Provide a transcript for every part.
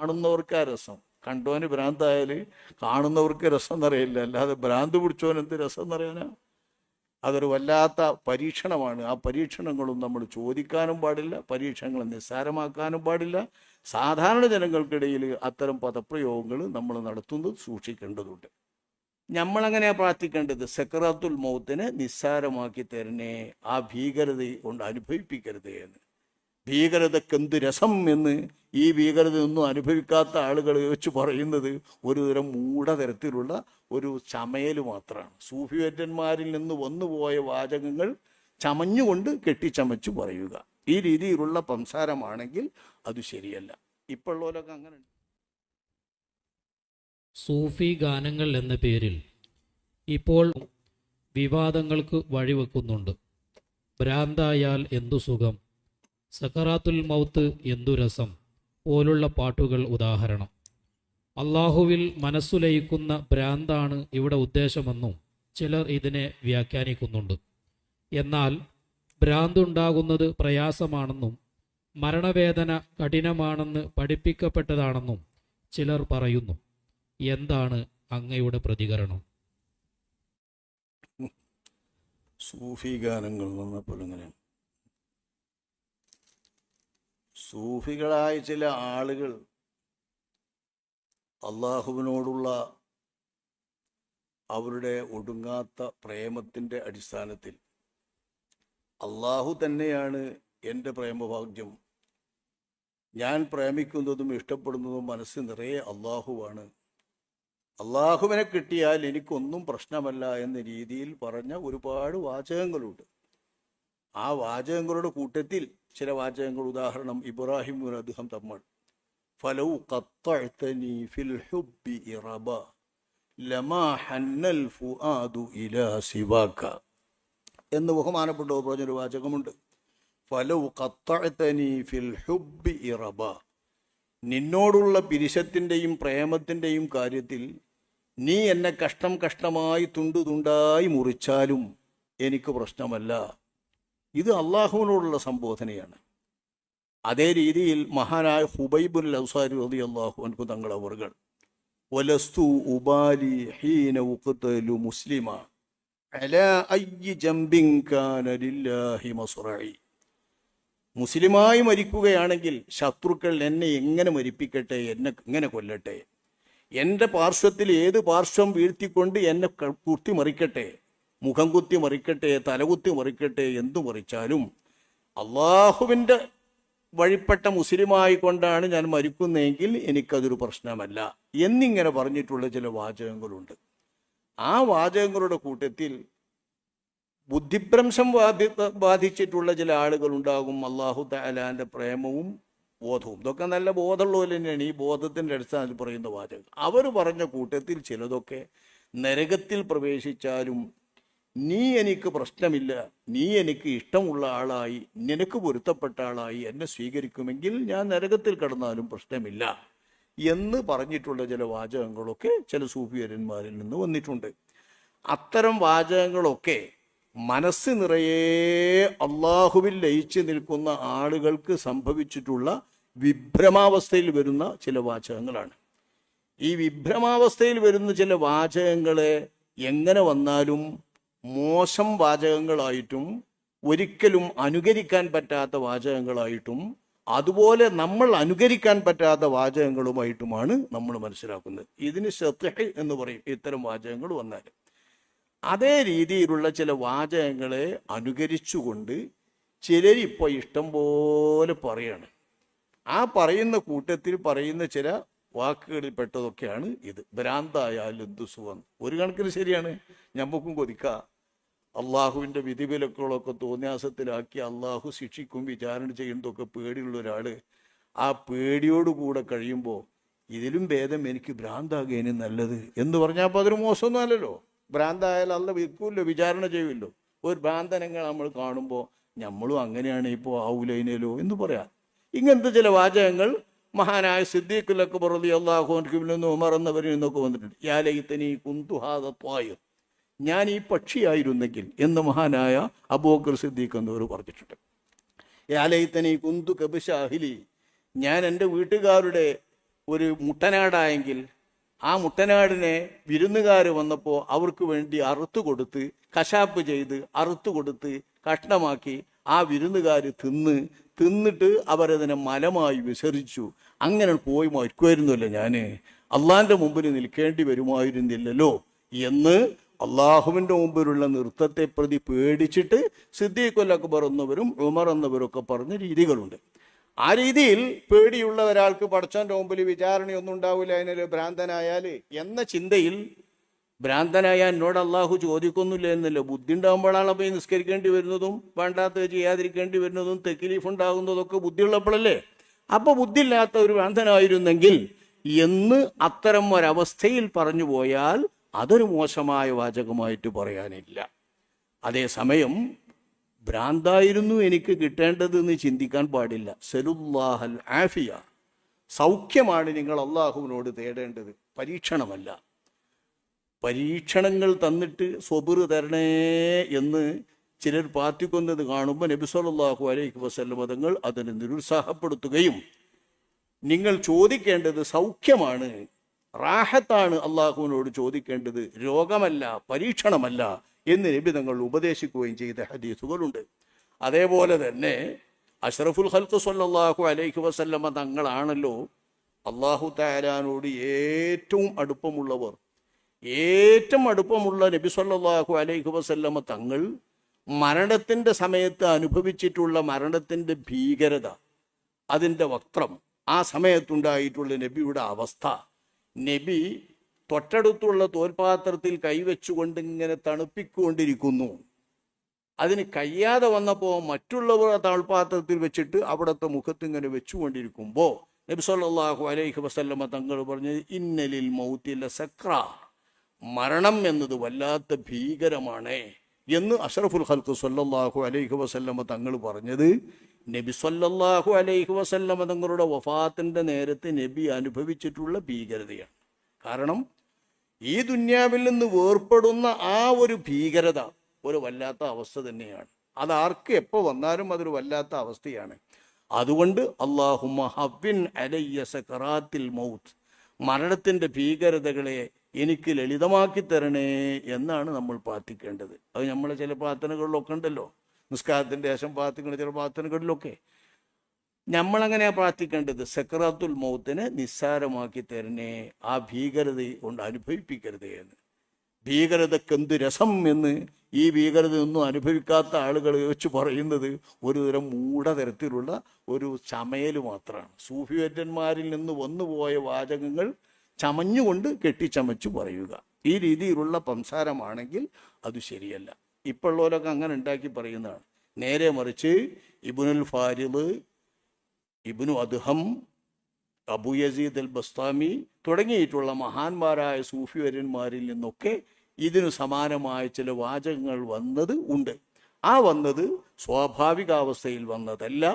കാണുന്നവർക്കാ രസം. കണ്ടോന് ഭ്രാന്തായാൽ കാണുന്നവർക്ക് രസം എന്നറിയില്ല അല്ലാതെ ഭ്രാന്ത് പിടിച്ചവൻ എന്ത് രസം എന്നറിയാനാ അതൊരു വല്ലാത്ത പരീക്ഷണമാണ്. ആ പരീക്ഷണങ്ങളും നമ്മൾ ചോദിക്കാനും പാടില്ല പരീക്ഷണങ്ങൾ നിസ്സാരമാക്കാനും പാടില്ല. സാധാരണ ജനങ്ങൾക്കിടയിൽ അത്തരം പദപ്രയോഗങ്ങൾ നമ്മൾ നടത്തുന്നത് സൂക്ഷിക്കേണ്ടതുണ്ട്. നമ്മളെങ്ങനെയാണ് പ്രാർത്ഥിക്കേണ്ടത്? സെക്രാത്തുൽ മൗത്തിനെ നിസ്സാരമാക്കി തരണേ ആ ഭീകരത കൊണ്ട് അനുഭവിപ്പിക്കരുത് എന്ന്. ഭീകരതക്ക് എന്ത് രസം എന്ന് ഈ ഭീകരത ഒന്നും അനുഭവിക്കാത്ത ആളുകൾ വെച്ച് പറയുന്നത് ഒരു തരം മൂഢതരത്തിലുള്ള ഒരു ചമയൽ മാത്രമാണ്. സൂഫിവേറ്റന്മാരിൽ നിന്ന് വന്നുപോയ വാചകങ്ങൾ ചമഞ്ഞുകൊണ്ട് കെട്ടിച്ചമച്ചു പറയുക. ഈ രീതിയിലുള്ള സംസാരമാണെങ്കിൽ അത് ശരിയല്ല. ഇപ്പോഴുള്ളവരൊക്കെ അങ്ങനെ സൂഫി ഗാനങ്ങൾ എന്ന പേരിൽ ഇപ്പോൾ വിവാദങ്ങൾക്ക് വഴിവെക്കുന്നുണ്ട്. ഭ്രാന്തായാൽ എന്തു സുഖം? സക്കറാത്തുൽ മൗത്ത് എന്തു രസം പോലുള്ള പാട്ടുകൾ ഉദാഹരണം. അള്ളാഹുവിൽ മനസ്സുലയിക്കുന്ന ഭ്രാന്താണ് ഇവിടെ ഉദ്ദേശമെന്നും ചിലർ ഇതിനെ വ്യാഖ്യാനിക്കുന്നുണ്ട്. എന്നാൽ ഭ്രാന്തുണ്ടാകുന്നത് പ്രയാസമാണെന്നും മരണവേദന കഠിനമാണെന്ന് പഠിപ്പിക്കപ്പെട്ടതാണെന്നും ചിലർ പറയുന്നു. എന്താണ് അങ്ങയുടെ പ്രതികരണം? സൂഫി ഗാനങ്ങൾ വന്നപ്പോൾ ഇങ്ങനെ സൂഫികളായ ചില ആളുകൾ അള്ളാഹുവിനോടുള്ള അവരുടെ ഒടുങ്ങാത്ത പ്രേമത്തിന്റെ അടിസ്ഥാനത്തിൽ. അള്ളാഹു തന്നെയാണ് എന്റെ പ്രേമഭാഗ്യം. ഞാൻ പ്രേമിക്കുന്നതും ഇഷ്ടപ്പെടുന്നതും മനസ്സ് നിറയെ അള്ളാഹുവാണ്. അള്ളാഹുവിനെ കിട്ടിയാൽ എനിക്കൊന്നും പ്രശ്നമല്ല എന്ന രീതിയിൽ പറഞ്ഞ ഒരുപാട് വാചകങ്ങളുണ്ട്. ആ വാചകങ്ങളുടെ കൂട്ടത്തിൽ ചില വാചകങ്ങൾ ഉദാഹരണം ഇബ്രാഹിം അദ്ദേഹം തമ്മൾ ഫലൗ കത്തഴത്തനി ഫിൽ ഹുബ്ബി ഇറബ ലമാ ഹന്നൽ ഫുആദു ഇലാ സിവാക. എന്ന് ബഹുമാനപ്പെട്ട പറഞ്ഞൊരു വാചകമുണ്ട്. ഫലൗ കത്തഴത്തനി ഫിൽ ഹുബി ഇറബ. നിന്നോടുള്ള പിരിശത്തിന്റെയും പ്രേമത്തിന്റെയും കാര്യത്തിൽ നീ എന്നെ കഷ്ടം കഷ്ടമായി തുണ്ടു തുണ്ടായി മുറിച്ചാലും എനിക്ക് പ്രശ്നമല്ല. ഇത് അള്ളാഹുവിനോടുള്ള സംബോധനയാണ്. അതേ രീതിയിൽ മഹാനായ ഹുബൈബുൽ ഔസാരി റതി അള്ളാഹു തങ്ങൾ അവർകൾ വലസ്തു ഉബാലി ഹീന ഉഖ്തലു മുസ്ലിമ ലില്ലാഹി മസ്റഈ. മുസ്ലിമായി മരിക്കുകയാണെങ്കിൽ ശത്രുക്കൾ എന്നെ എങ്ങനെ മരിപ്പിക്കട്ടെ എന്നെ എങ്ങനെ കൊല്ലട്ടെ എന്റെ പാർശ്വത്തിൽ ഏത് പാർശ്വം വീഴ്ത്തിക്കൊണ്ട് എന്നെ കുത്തിമറിക്കട്ടെ കുത്തി മറിക്കട്ടെ മുഖം കുത്തി മറിക്കട്ടെ തലകുത്തി മറിക്കട്ടെ എന്തു മറിച്ചാലും അള്ളാഹുവിന്റെ വഴിപ്പെട്ട മുസ്ലിമായി കൊണ്ടാണ് ഞാൻ മരിക്കുന്നതെങ്കിൽ എനിക്കതൊരു പ്രശ്നമല്ല എന്നിങ്ങനെ പറഞ്ഞിട്ടുള്ള ചില വാചകങ്ങളുണ്ട്. ആ വാചകങ്ങളുടെ കൂട്ടത്തിൽ ബുദ്ധിഭ്രംശം ബാധി ബാധിച്ചിട്ടുള്ള ചില ആളുകൾ ഉണ്ടാകും അള്ളാഹു തലാന്റെ പ്രേമവും ബോധവും. ഇതൊക്കെ നല്ല ബോധമുള്ളവർ തന്നെയാണ്. ഈ ബോധത്തിന്റെ അടിസ്ഥാനത്തിൽ പറയുന്ന വാചകം അവർ പറഞ്ഞ കൂട്ടത്തിൽ ചിലതൊക്കെ നരകത്തിൽ പ്രവേശിച്ചാലും നീ എനിക്ക് പ്രശ്നമില്ല. നീ എനിക്ക് ഇഷ്ടമുള്ള ആളായി. നിനക്ക് പൊരുത്തപ്പെട്ട ആളായി. എന്നെ സ്വീകരിക്കുമെങ്കിൽ ഞാൻ നരകത്തിൽ കടന്നാലും പ്രശ്നമില്ല. എന്ന് പറഞ്ഞിട്ടുള്ള ചില വാചകങ്ങളൊക്കെ ചില സൂഫിയരന്മാരിൽ നിന്ന് വന്നിട്ടുണ്ട്. അത്തരം വാചകങ്ങളൊക്കെ മനസ്സ് നിറയെ അള്ളാഹുവിൽ ലയിച്ചു നിൽക്കുന്ന ആളുകൾക്ക് സംഭവിച്ചിട്ടുള്ള വിഭ്രമാവസ്ഥയിൽ വരുന്ന ചില വാചകങ്ങളാണ്. ഈ വിഭ്രമാവസ്ഥയിൽ വരുന്ന ചില വാചകങ്ങളെ എങ്ങനെ വന്നാലും മോശം വാചകങ്ങളായിട്ടും ഒരിക്കലും അനുകരിക്കാൻ പറ്റാത്ത വാചകങ്ങളായിട്ടും അതുപോലെ നമ്മൾ അനുകരിക്കാൻ പറ്റാത്ത വാചകങ്ങളുമായിട്ടുമാണ് നമ്മൾ മനസ്സിലാക്കുന്നത്. ഇതിന് ശ്രദ്ധ എന്ന് പറയും. ഇത്തരം വാചകങ്ങൾ വന്നാൽ. അതേ രീതിയിലുള്ള ചില വാചകങ്ങളെ അനുകരിച്ചുകൊണ്ട് ചിലരിപ്പോൾ ഇഷ്ടം പോലെ പറയാണ്. ആ പറയുന്ന കൂട്ടത്തിൽ പറയുന്ന ചില വാക്കുകളിൽ പെട്ടതൊക്കെയാണ് ഇത്. ഭ്രാന്തായാലും ദുസുവന്ന് ഒരു കണക്കിന് ശരിയാണ്. ഞമ്മക്കും കൊതിക്ക. അള്ളാഹുവിന്റെ വിധിവിലക്കുകളൊക്കെ തോന്നിയാസത്തിലാക്കി അള്ളാഹു ശിക്ഷിക്കും വിചാരണ ചെയ്യുന്നതൊക്കെ പേടിയുള്ള ഒരാൾ ആ പേടിയോടുകൂടെ കഴിയുമ്പോൾ ഇതിലും ഭേദം എനിക്ക് ഭ്രാന്താകേനും നല്ലത് എന്ന് പറഞ്ഞാൽ അപ്പോൾ അതൊരു മോശമൊന്നും അല്ലല്ലോ. ഭ്രാന്തായാലും അല്ല വിൽക്കൂല്ലോ വിചാരണ ചെയ്യുമല്ലോ. ഒരു ഭ്രാന്തനങ്ങൾ നമ്മൾ കാണുമ്പോൾ നമ്മളും അങ്ങനെയാണ് ഇപ്പോൾ ആവുലൈനല്ലോ എന്ന് പറയാം. ഇങ്ങനത്തെ ചില വാചകങ്ങൾ മഹാനായ സിദ്ദീഖുലൊക്കെ പുറതി അള്ളാഹു ഉമർ എന്നവരിൽ നിന്നൊക്കെ വന്നിട്ടുണ്ട്. യാലയിത്തനി കുന്തുഹാദത്വായു ഞാൻ ഈ പക്ഷിയായിരുന്നെങ്കിൽ എന്ന് മഹാനായ അബൂക്കർ സിദ്ദീഖ് എന്നവർ പറഞ്ഞിട്ടുണ്ട്. യാലയിത്തനി കുന്തു കബിഷാഹിലി ഞാൻ എന്റെ വീട്ടുകാരുടെ ഒരു മുട്ടനാടായെങ്കിൽ ആ മുട്ടനാടിനെ വിരുന്നുകാർ വന്നപ്പോൾ അവർക്ക് വേണ്ടി അറുത്തു കൊടുത്ത് കശാപ്പ് ചെയ്ത് അറുത്തു കൊടുത്ത് കഷ്ണമാക്കി ആ വിരുന്നുകാർ തിന്ന് തിന്നിട്ട് അവരതിനെ മലമായി വിസർജിച്ചു. അങ്ങനെ പോയി മരിക്കുമായിരുന്നല്ലോ ഞാൻ അള്ളാന്റെ മുമ്പിൽ നിൽക്കേണ്ടി വരുമായിരുന്നില്ലല്ലോ എന്ന് അള്ളാഹുവിന്റെ മുമ്പിലുള്ള നൃത്തത്തെ പ്രതി പേടിച്ചിട്ട് സിദ്ദീഖുൽ അക്ബർ എന്നവരും ഉമർ എന്നവരൊക്കെ പറഞ്ഞ രീതികളുണ്ട്. ആ രീതിയിൽ പേടിയുള്ള ഒരാൾക്ക് പടച്ചവന്റെ മുമ്പിൽ വിചാരണയൊന്നും ഉണ്ടാവില്ല അതിനൊരു ഭ്രാന്തനായാൽ എന്ന ചിന്തയിൽ ഭ്രാന്തനായ എന്നോട് അള്ളാഹു ചോദിക്കൊന്നുമില്ല എന്നല്ലോ. ബുദ്ധി ഉണ്ടാകുമ്പോഴാണ് പോയി നിസ്കരിക്കേണ്ടി വരുന്നതും വേണ്ടാത്ത ചെയ്യാതിരിക്കേണ്ടി വരുന്നതും തെക്കിലീഫ് ഉണ്ടാകുന്നതൊക്കെ ബുദ്ധിയുള്ളപ്പോഴല്ലേ അപ്പൊ ബുദ്ധിയില്ലാത്ത ഒരു ഭ്രാന്തനായിരുന്നെങ്കിൽ എന്ന് അത്തരം ഒരവസ്ഥയിൽ പറഞ്ഞു പോയാൽ അതൊരു മോശമായ വാചകമായിട്ട് പറയാനില്ല. അതേസമയം ഭ്രാന്തായിരുന്നു എനിക്ക് കിട്ടേണ്ടത് എന്ന് ചിന്തിക്കാൻ പാടില്ല. സലുല്ലാഹൽ ആഫിയ. സൗഖ്യമാണ് നിങ്ങൾ അള്ളാഹുവിനോട് തേടേണ്ടത്. പരീക്ഷണമല്ല. പരീക്ഷണങ്ങൾ തന്നിട്ട് സ്വബിറ് തരണേ എന്ന് ചിലർ പാർട്ടിക്കുന്നത് കാണുമ്പോൾ നബി സല്ലല്ലാഹു അലൈഹി വസല്ലം മതങ്ങൾ അതിനെ നിരുത്സാഹപ്പെടുത്തുകയും നിങ്ങൾ ചോദിക്കേണ്ടത് സൗഖ്യമാണ് റാഹത്താണ് അള്ളാഹുവിനോട് ചോദിക്കേണ്ടത്. രോഗമല്ല പരീക്ഷണമല്ല എന്ന് നബി തങ്ങൾ ഉപദേശിക്കുകയും ചെയ്ത ഹദീസുകളുണ്ട്. അതേപോലെ തന്നെ അഷ്റഫുൽ ഹൽക്ക് സല്ലാഹു അലൈഹി വസല്ലമ തങ്ങളാണല്ലോ അള്ളാഹു താരാനോട് ഏറ്റവും അടുപ്പമുള്ളവർ. ഏറ്റവും അടുപ്പമുള്ള നബി സല്ലാഹു അലൈഹി വസല്ലമ തങ്ങൾ മരണത്തിന്റെ സമയത്ത് അനുഭവിച്ചിട്ടുള്ള മരണത്തിന്റെ ഭീകരത അതിന്റെ വക്രം ആ സമയത്തുണ്ടായിട്ടുള്ള നബിയുടെ അവസ്ഥ. നബി തൊട്ടടുത്തുള്ള തോൽപാത്രത്തിൽ കൈവച്ചുകൊണ്ട് ഇങ്ങനെ തണുപ്പിക്കൊണ്ടിരിക്കുന്നു. അതിന് കഴിയാതെ വന്നപ്പോൾ മറ്റുള്ളവർ തോൽപാത്രത്തിൽ വെച്ചിട്ട് അവിടുത്തെ മുഖത്ത് ഇങ്ങനെ വെച്ചുകൊണ്ടിരിക്കുമ്പോൾ നബി സല്ലല്ലാഹു അലൈഹി വസല്ലമ തങ്ങൾ പറഞ്ഞത് ഇന്നലിൽ മൗത്തില സക്ര മരണം എന്നത് വല്ലാത്ത ഭീകരമാണ്. എന്ന് അഷറഫുൽ ഖൽക്ക് സല്ലാഹു അലൈഹി വസല്ലമ തങ്ങൾ പറഞ്ഞത്. നബി സല്ലാഹു അലൈഹി വസല്ലമ തങ്ങളുടെ വഫാത്തിന്റെ നേരത്ത് നബി അനുഭവിച്ചിട്ടുള്ള ഭീകരതയാണ്. കാരണം ഈ ദുന്യാവിൽ നിന്ന് വേർപ്പെടുന്ന ആ ഒരു ഭീകരത ഒരു വല്ലാത്ത അവസ്ഥ തന്നെയാണ്. അത് ആർക്ക് എപ്പോൾ വന്നാലും അതൊരു വല്ലാത്ത അവസ്ഥയാണ്. അതുകൊണ്ട് അള്ളാഹുമ്മ ഹവ്വിൻ അലയ്യ സക്കറാത്തിൽ മൗത്ത്. മരണത്തിന്റെ ഭീകരതകളെ എനിക്ക് ലളിതമാക്കി തരണേ എന്നാണ് നമ്മൾ പ്രാർത്ഥിക്കേണ്ടത്. അത് നമ്മൾ ചില പ്രാർത്ഥനകളിലൊക്കെ ഉണ്ടല്ലോ. നിസ്കാരത്തിന്റെ ശേഷം പ്രാർത്ഥിക്കുന്ന ചില പ്രാർത്ഥനകളിലൊക്കെ. നമ്മളെങ്ങനെയാണ് പ്രാർത്ഥിക്കേണ്ടത്? സക്രാത്തുൽ മൗത്തിനെ നിസ്സാരമാക്കി തരണേ. ആ ഭീകരത കൊണ്ട് അനുഭവിപ്പിക്കരുതേ എന്ന്. ഭീകരതയ്ക്ക് എന്ത് രസം എന്ന് ഈ ഭീകരത ഒന്നും അനുഭവിക്കാത്ത ആളുകൾ വെച്ച് പറയുന്നത് ഒരു തരം മൂഢതരത്തിലുള്ള ഒരു ചമയൽ മാത്രമാണ്. സൂഫിവര്യന്മാരിൽ നിന്ന് വന്നുപോയ വാചകങ്ങൾ ചമഞ്ഞുകൊണ്ട് കെട്ടിച്ചമച്ചു പറയുക. ഈ രീതിയിലുള്ള സംസാരമാണെങ്കിൽ അത് ശരിയല്ല. ഇപ്പോഴുള്ളവരൊക്കെ അങ്ങനെ ഉണ്ടാക്കി പറയുന്നതാണ്. നേരെ മറിച്ച് ഇബുനുൽ ഫാരിദ് ഇബുനു അദ്ഹം അബു യസീദ് അൽ ബസ്താമി തുടങ്ങിയിട്ടുള്ള മഹാന്മാരായ സൂഫിവര്യന്മാരിൽ നിന്നൊക്കെ ഇതിനു സമാനമായ ചില വാചകങ്ങൾ വന്നത് ഉണ്ട്. ആ വന്നത് സ്വാഭാവികാവസ്ഥയിൽ വന്നതല്ല.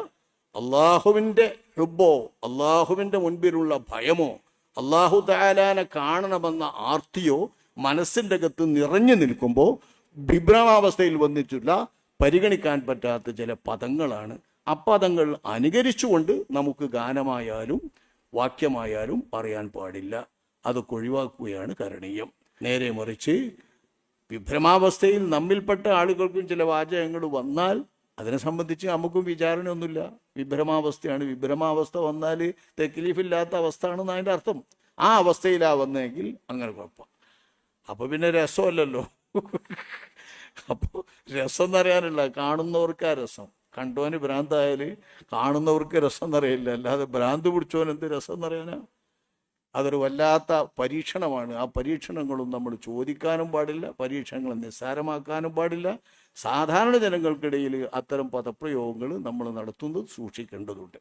അള്ളാഹുവിന്റെ ഹുബോ അള്ളാഹുവിന്റെ മുൻപിലുള്ള ഭയമോ അള്ളാഹു താലാനെ കാണണമെന്ന ആർത്തിയോ മനസ്സിന്റെ അകത്ത് നിറഞ്ഞു നിൽക്കുമ്പോൾ വിഭ്രമാവസ്ഥയിൽ വന്നിട്ടുള്ള പരിഗണിക്കാൻ പറ്റാത്ത ചില പദങ്ങളാണ്. അപ്പദങ്ങൾ അനുകരിച്ചുകൊണ്ട് നമുക്ക് ഗാനമായാലും വാക്യമായാലും പറയാൻ പാടില്ല. അത് ഒഴിവാക്കുകയാണ് കരണീയം. നേരെ മറിച്ച് വിഭ്രമാവസ്ഥയിൽ നമ്മിൽപ്പെട്ട ആളുകൾക്കും ചില വാചകങ്ങൾ വന്നാൽ അതിനെ സംബന്ധിച്ച് നമുക്കും വിചാരണയൊന്നുമില്ല. വിഭ്രമാവസ്ഥയാണ്. വിഭ്രമാവസ്ഥ വന്നാൽ തെക്കിലീഫില്ലാത്ത അവസ്ഥ ആണെന്ന് അതിന്റെ അർത്ഥം. ആ അവസ്ഥയിലാണ് വന്നെങ്കിൽ അങ്ങനെ കുഴപ്പം. അപ്പോൾ പിന്നെ രസമല്ലല്ലോ. അപ്പോൾ രസം എന്നറിയാനില്ല കാണുന്നവർക്കാ രസം. കണ്ടോന് ഭ്രാന്തായാൽ കാണുന്നവർക്ക് രസം എന്നറിയില്ല അല്ലാതെ ഭ്രാന്ത് പിടിച്ചോൻ എന്ത് രസം എന്നറിയാനാ അതൊരു വല്ലാത്ത പരീക്ഷണമാണ്. ആ പരീക്ഷണങ്ങളും നമ്മൾ ചോദിക്കാനും പാടില്ല. പരീക്ഷണങ്ങൾ നിസ്സാരമാക്കാനും പാടില്ല. സാധാരണ ജനങ്ങൾക്കിടയിൽ അത്തരം പദപ്രയോഗങ്ങൾ നമ്മൾ നടത്തുന്നത് സൂക്ഷിക്കേണ്ടതുണ്ട്.